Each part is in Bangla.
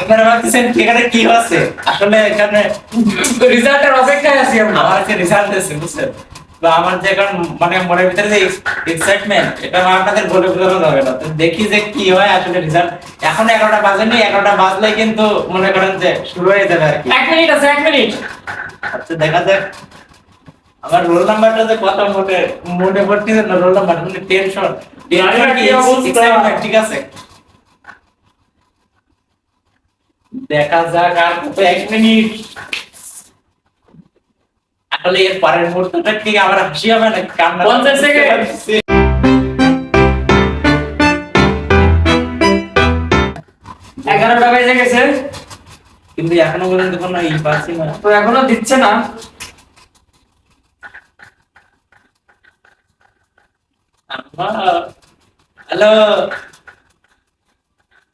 আপনারা ভাবতেছেন এখানে কি হচ্ছে? আসলে এখানে রেজাল্টের অপেক্ষায় আছি আমরা। আমার যে রেজাল্ট এসেছে বুঝছেন? তো আমার যে এখন মানে মনের ভিতরে যে এক্সাইটমেন্ট এটা আমার আপনাদের বলে বোঝানো যাবে না। তো দেখি যে কি হয় আসলে রেজাল্ট। এখন এগারোটা বাজেনি এগারোটা বাজলে কিন্তু মনে করেন যে শুরু হয়ে যাবে আর কি। এক মিনিট আছে এক মিনিট। আচ্ছা দেখা যাক। আমার রোল নাম্বারটা যে কত মোটে মোটে পড়তেছে না রোল নাম্বার মানে টেনশন ঠিক আছে? দেখা যাক আর কত এক মিনিট আসলে এর পরের মুহূর্তটা কি আমার হাসি হবে না কান্না 50 সেকেন্ড। এগারোটা বেজে গেছে। কিন্তু এখনও পর্যন্ত কোনো ই পাচ্ছি না তো এখনও দিচ্ছে না। হ্যালো,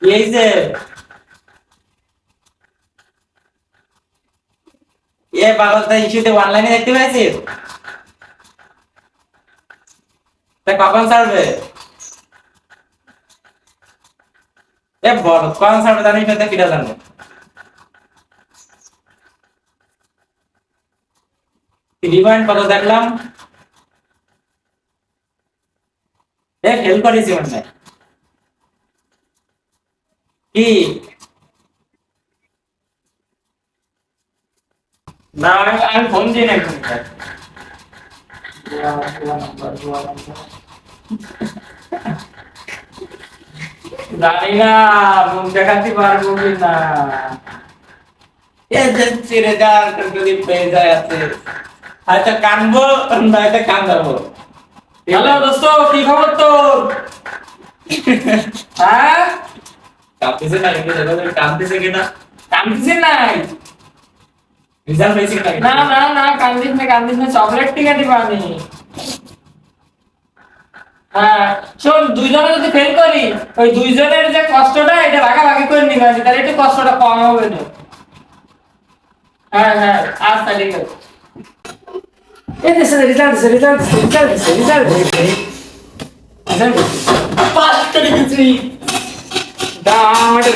এই যে, এ বাবা ইস্যুতে অনলাইনে দেখতে পাইছিস তা কখন ছাড়বে? এ বল, কখন ছাড়বে জানিস না কিটা জানব পয়েন্ট কত দেখলাম? এ ফেল মনে হয়। কি? না আমি- ফোন দিই না এখন জানি না, মুখ দেখাতে পারব কি না। এজেন্সি রেজাল্ট যদি পেয়ে যায় আছে। হয়তো কানবো নয়তো কান্দাবো হ্যালো দোস্ত কি খবর তোর? হ্যাঁ? কাঁপতেছে না কিন্তু দেখো তুমি কাঁপতেছে কিনা কান্দিস নাই। রেজাল্ট পেয়েছি না? না না কান্দিস না কান্দিস না চকলেট টিকা দিবানি হ্যাঁ শোন দুইজনে যদি ফেল করি ওই দুইজনের যে কষ্টটা এটা ভাগাভাগি করে নিবে তাহলে একটু কষ্টটা কম হবে না হ্যাঁ হ্যাঁ আচ্ছা ঠিক আছে। এই দেশে result result result result pass করে গেছি দাঁড়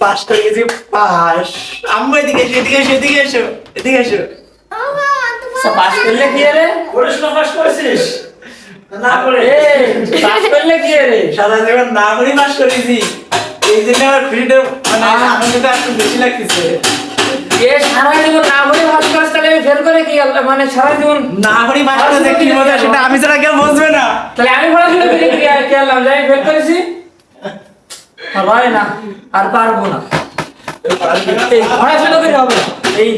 পাস করে গেছি পাস আম্মু এদিকে এসো এদিকে এসো এদিকে এসো এদিকে এসো পাস করলে কি রে পড়াশোনা পাস করেছিস না করে এই পাস করলে কি রে সারা জীবন না করে পাস করেছি এই জন্য আমার ফ্রিডম মানে আনন্দটা একটু বেশি লাগতেছে এ সারা জীবন না বলে পাস করিস তাহলে আমি ফেল করে কি মানে সারা জীবন না করে পাস করতে কি মজা সেটা আমি ছাড়া কেউ বুঝবে না। তাহলে আমি পড়াশোনা করে কি আর যাই ফেল করেছি। হয় না আর পারব না। এই পড়াশোনা করে হবে। এই